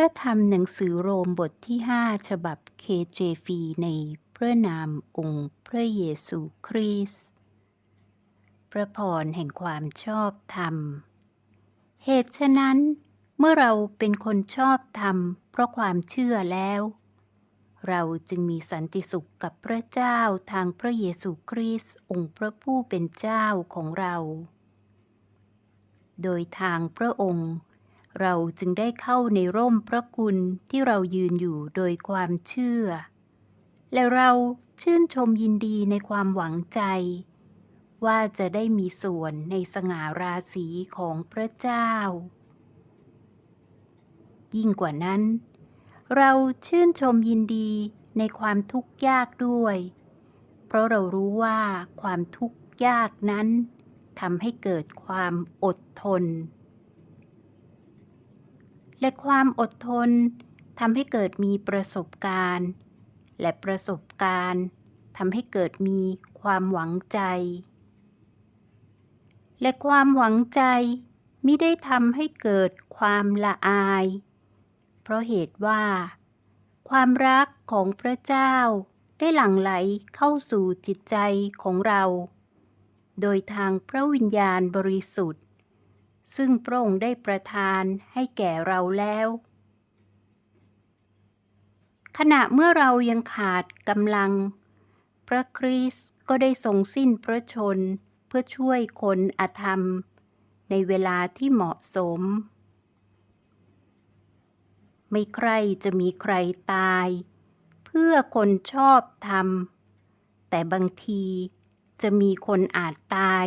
ระธรรมหนังสือโรมบทที่ 5 ฉบับ KJV ในพระนามองค์พระเยซูคริสต์พระพรแห่งความชอบธรรม เหตุฉะนั้น เมื่อเราเป็นคนชอบธรรม เพราะความเชื่อแล้ว เราจึงมีสันติสุขกับพระเจ้าทางพระเยซูคริสต์องค์พระผู้เป็นเจ้าของเรา โดยทางพระองค์ เราจึงได้เข้าในร่มพระคุณที่เรายืนอยู่โดยความเชื่อ และเราชื่นชมยินดีในความหวังใจ ว่าจะได้มีส่วนในสง่าราศีของพระเจ้า ยิ่งกว่านั้น เราชื่นชมยินดีในความทุกข์ยากด้วย เพราะเรารู้ว่าความทุกข์ยากนั้นทำให้เกิดความอดทน และความอดทนทำให้เกิดมีประสบการณ์ และประสบการณ์ทำให้เกิดมีความหวังใจ และความหวังใจมิได้ทำให้เกิดความละอาย เพราะเหตุว่า ความรักของพระเจ้าได้หลั่งไหลเข้าสู่จิตใจของเรา โดยทางพระวิญญาณบริสุทธิ์ ซึ่งพระองค์ได้ประทานให้แก่เราแล้ว ขณะเมื่อเรายังขาดกำลัง พระคริสต์ก็ได้ทรงสิ้นพระชนเพื่อช่วยคนอธรรม ในเวลาที่เหมาะสม ไม่ใครจะมีใครตาย เพื่อคนชอบธรรม แต่บางทีจะมีคนอาจตาย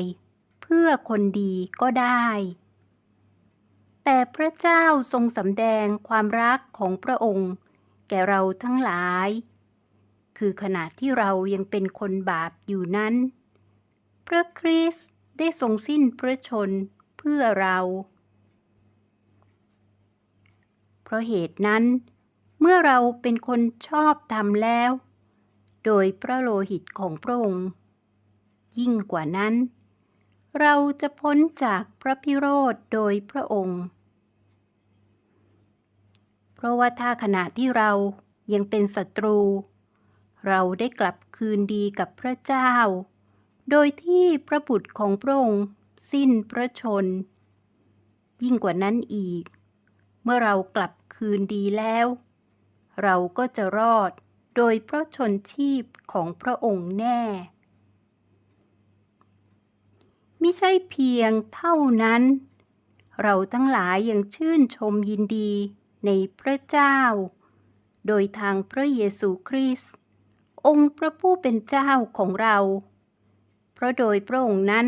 เพื่อคนดีก็ได้ แต่พระเจ้าทรงสำแดงความรักของพระองค์ แก่เราทั้งหลาย คือขณะที่เรายังเป็นคนบาปอยู่นั้น พระคริสต์ได้ทรงสิ้นพระชนเพื่อเรา เพราะเหตุนั้น เมื่อเราเป็นคนชอบธรรมแล้ว โดยพระโลหิตของพระองค์ ยิ่งกว่านั้น เราจะพ้นจากพระพิโรธโดยพระองค์ เพราะว่าถ้าขณะที่เรายังเป็นศัตรู เราได้กลับคืนดีกับพระเจ้า โดยที่พระบุตรของพระองค์สิ้นพระชน ยิ่งกว่านั้นอีก เมื่อเรากลับคืนดีแล้ว เราก็จะรอดโดยพระชนชีพของพระองค์แน่มิใช่เพียงเท่านั้น เราทั้งหลายยังชื่นชมยินดี ในพระเจ้า โดยทางพระเยซูคริสต์องค์พระผู้เป็นเจ้าของเรา เพราะโดยพระองค์นั้น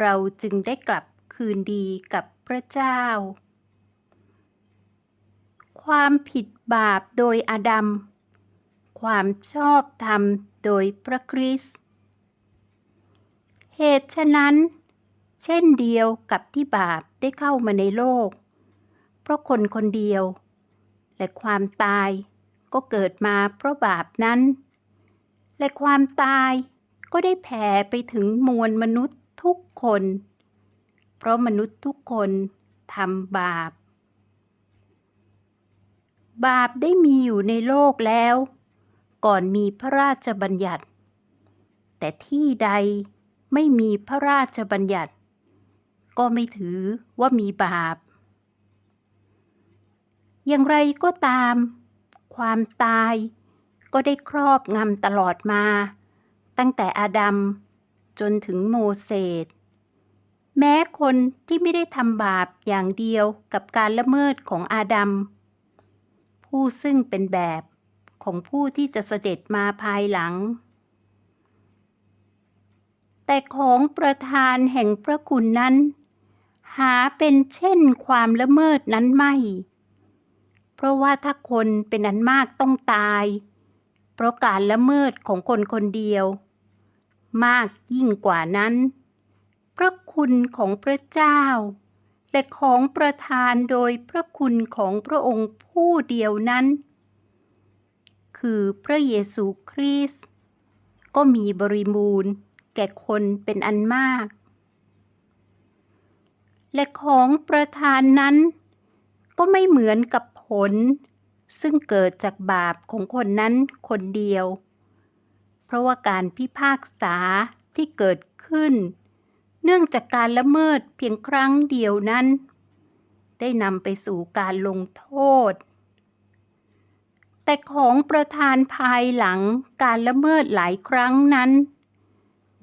เราจึงได้กลับคืนดีกับพระเจ้า ความผิดบาปโดยอาดัม ความชอบธรรมโดยพระคริสต์เหตุฉะนั้น เช่นเดียวกับที่บาปได้เข้ามาในโลก ราะคนคนเดียว และความตายก็เกิดมาเพราะบาปนั้น และความตายก็ได้แผ่ไปถึงมวลมนุษย์ทุกคน เพราะมนุษย์ทุกคนทำบาป บาปได้มีอยู่ในโลกแล้ว ก่อนมีพระราชบัญญัติ แต่ที่ใดไม่มีพระราชบัญญัติ ก็ไม่ถือว่ามีบาป อย่างไรก็ตาม ความตายก็ได้ครอบงำตลอดมา ตั้งแต่อาดัมจนถึงโมเสสแม้คนที่ไม่ได้ทำบาปอย่างเดียวกับการละเมิดของอาดัมผู้ซึ่งเป็นแบบของผู้ที่จะเสด็จมาภายหลัง แต่ของประธานแห่งพระคุณนั้น หาเป็นเช่นความละเมิดนั้นไม่ เพราะว่าถ้าคนเป็นอันมากต้องตาย เพราะการละเมิดของคนคนเดียว มากยิ่งกว่านั้น พระคุณของพระเจ้า และของประทานโดยพระคุณของพระองค์ผู้เดียวนั้น คือพระเยซูคริสต์ก็มีบริบูรณ์แก่คนเป็นอันมาก และของประทานนั้นก็ไม่เหมือนกับ ผล ซึ่งเกิดจากบาปของคนนั้นคนเดียว เพราะว่าการพิพากษาที่เกิดขึ้น เนื่องจากการละเมิดเพียงครั้งเดียวนั้น ได้นำไปสู่การลงโทษ แต่ของประธานภายหลังการละเมิดหลายครั้งนั้น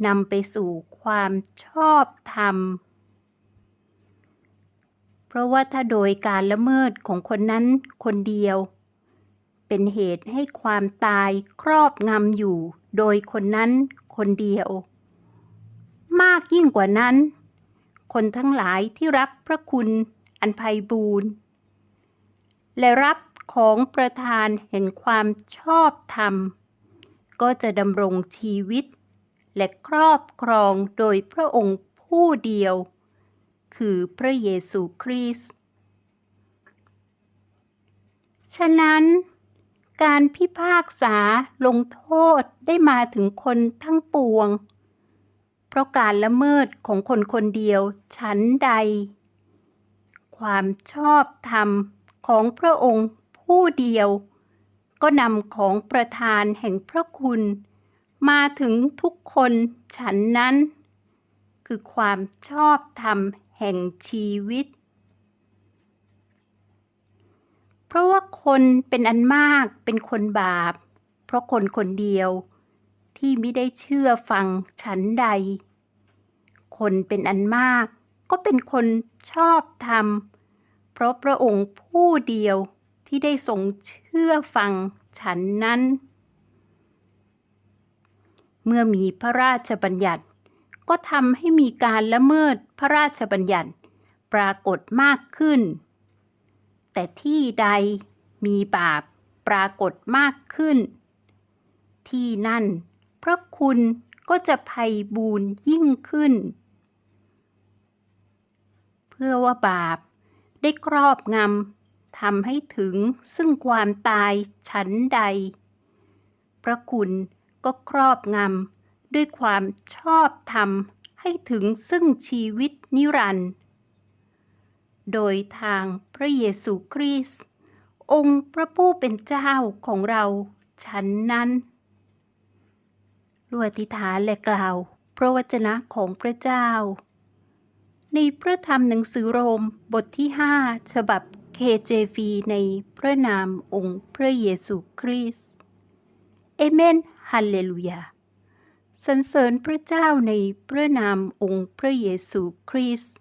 นำไปสู่ความชอบธรรม ราะว่าถ้าโดยการละเมิดของคนนั้นคนเดียว เป็นเหตุให้ความตายครอบงำอยู่ โดยคนนั้นคนเดียว มากยิ่งกว่านั้น คนทั้งหลายที่รับพระคุณอันไพบูรณ์และรับของประทานแห่งความชอบธรรม ก็จะดำรงชีวิต และครอบครองโดยพระองค์ผู้เดียว คือพระเยซูคริสต์ ฉะนั้น การพิพากษาลงโทษได้มาถึงคนทั้งปวง เพราะการละเมิดของคนคนเดียวฉันใด ความชอบธรรมของพระองค์ผู้เดียว ก็นำของประทานแห่งพระคุณมาถึงทุกคนฉันนั้น คือความชอบธรรม แห่งชีวิต เพราะว่าคนเป็นอันมากเป็นคนบาป เพราะคนคนเดียวที่ไม่ได้เชื่อฟังฉันใด คนเป็นอันมากก็เป็นคนชอบธรรม เพราะพระองค์ผู้เดียวที่ได้ทรงเชื่อฟังฉันนั้น เมื่อมีพระราชบัญญัติ ก็ทำให้มีการละเมิดพระราชบัญญัติปรากฏมากขึ้น แต่ที่ใดมีบาปปรากฏมากขึ้น ที่นั่นพระคุณก็จะไพบูรย์ยิ่งขึ้น เพื่อว่าบาปได้ครอบงำทำให้ถึงซึ่งความตายชั้นใด พระคุณก็ครอบงำ ด้วยความชอบธรรมให้ถึงซึ่งชีวิตนิรันดร์โดยทางพระเยซูคริสต์องค์พระผู้เป็นเจ้าของเราฉันนั้นรวอธิฐานและกล่าว พระวจนะของพระเจ้า ในพระธรรมหนังสือโรมบทที่ 5 ฉบับ KJV ในพระนามองค์พระเยซูคริสต์เอเมนฮัลเลลูยา สรรเสริญพระเจ้าในพระนามองค์พระเยซูคริสต์